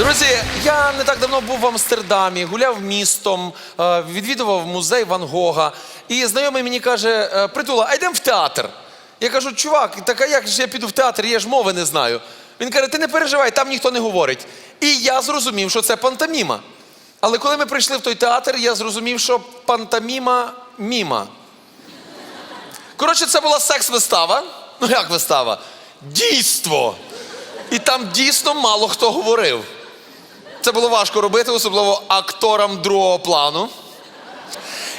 Друзі, я не так давно був в Амстердамі, гуляв містом, е, відвідував музей Ван Гога. І знайомий мені каже: е, Притула, а йдемо в театр. Я кажу, чувак, так а як ж я піду в театр, я ж мови не знаю. Він каже, ти не переживай, там ніхто не говорить. І я зрозумів, що це пантоміма. Але коли ми прийшли в той театр, я зрозумів, що пантоміма міма. Коротше, це була секс-вистава. Ну як вистава? Дійство. І там дійсно мало хто говорив. Це було важко робити, особливо акторам другого плану.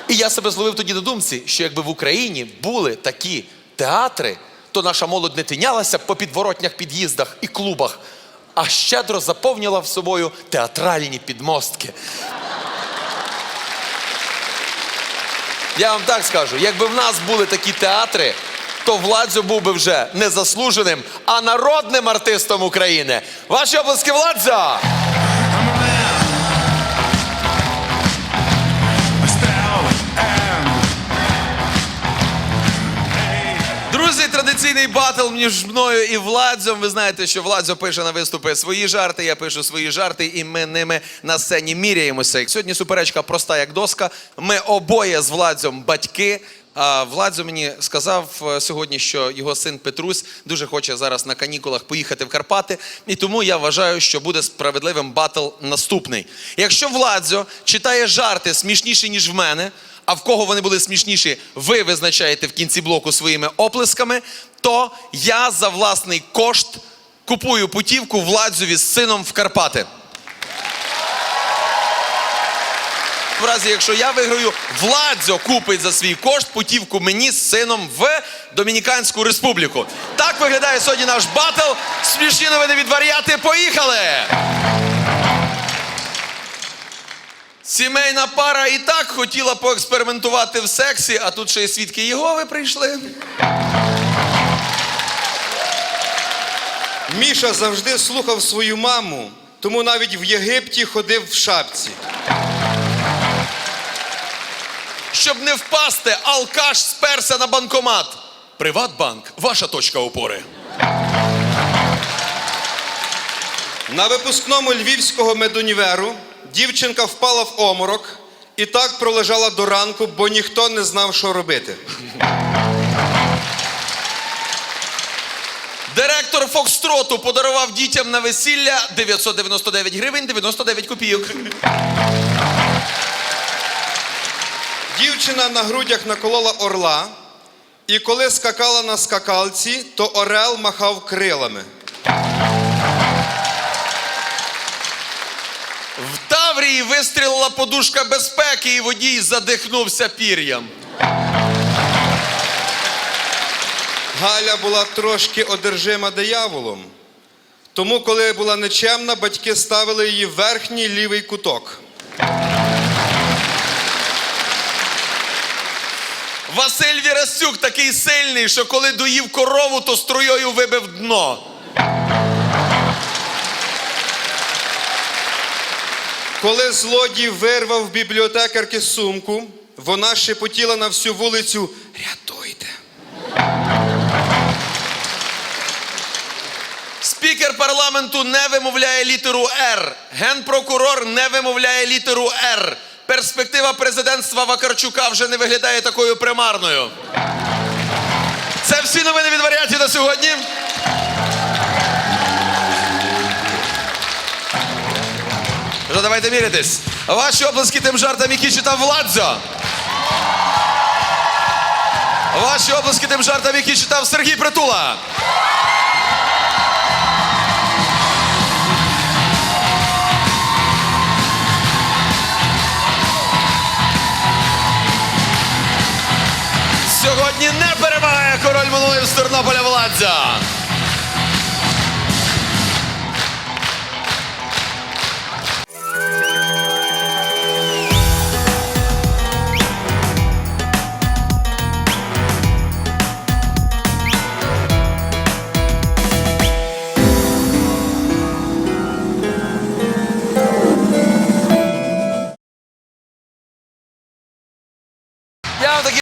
І я себе зловив тоді на думці, що якби в Україні були такі театри, то наша молодь не тинялася по підворотнях, під'їздах і клубах, а щедро заповнила в собою театральні підмостки. Я вам так скажу, якби в нас були такі театри, то Владзо був би вже не заслуженим, а народним артистом України. Ваші обласки Владзо! Батл між мною і Владзом. Ви знаєте, що Владзо пише на виступи свої жарти, я пишу свої жарти, і ми ними на сцені міряємося. Сьогодні суперечка проста, як доска. Ми обоє з Владзом батьки. А Владзо мені сказав е, сьогодні, що його син Петрусь дуже хоче зараз на канікулах поїхати в Карпати, і тому я вважаю, що буде справедливим батл наступний. Якщо Владзо читає жарти смішніші, ніж в мене, а в кого вони були смішніші, ви визначаєте в кінці блоку своїми оплесками, то я за власний кошт купую путівку Владзові з сином в Карпати. В разі, якщо я виграю, Владзо купить за свій кошт путівку мені з сином в Домініканську республіку. Так виглядає сьогодні наш батл. Смішні новини від варіати. Поїхали! Сімейна пара і так хотіла поекспериментувати в сексі, а тут ще й свідки Єгови прийшли. Міша завжди слухав свою маму, тому навіть в Єгипті ходив в шапці. Щоб не впасти, алкаш сперся на банкомат. Приватбанк ваша точка опори. На випускному львівського медуніверу дівчинка впала в оморок і так пролежала до ранку, бо ніхто не знав, що робити. Директор Фокстроту подарував дітям на весілля 999 гривень 99 копійок. Дівчина на грудях наколола орла, і коли скакала на скакалці, то орел махав крилами. Таврії вистрілила подушка безпеки, і водій задихнувся пір'ям. Галя була трошки одержима дияволом. Тому, коли була нечемна, батьки ставили її в верхній лівий куток. Василь Вірастюк такий сильний, що коли доїв корову, то струєю вибив дно. Коли злодій вирвав бібліотекарки сумку, вона шепотіла на всю вулицю Рятуйте. Спікер парламенту не вимовляє літеру Р. Генпрокурор не вимовляє літеру Р. Перспектива президентства Вакарчука вже не виглядає такою примарною. Це всі новини від варіантів на сьогодні. Ну, давайте мірятись. Ваші обласки тим жартам, які читав Владзо. Ваші обласки тим жартам, які читав Сергій Притула. Сьогодні не перемагає король минулої з Тернополя Владзя.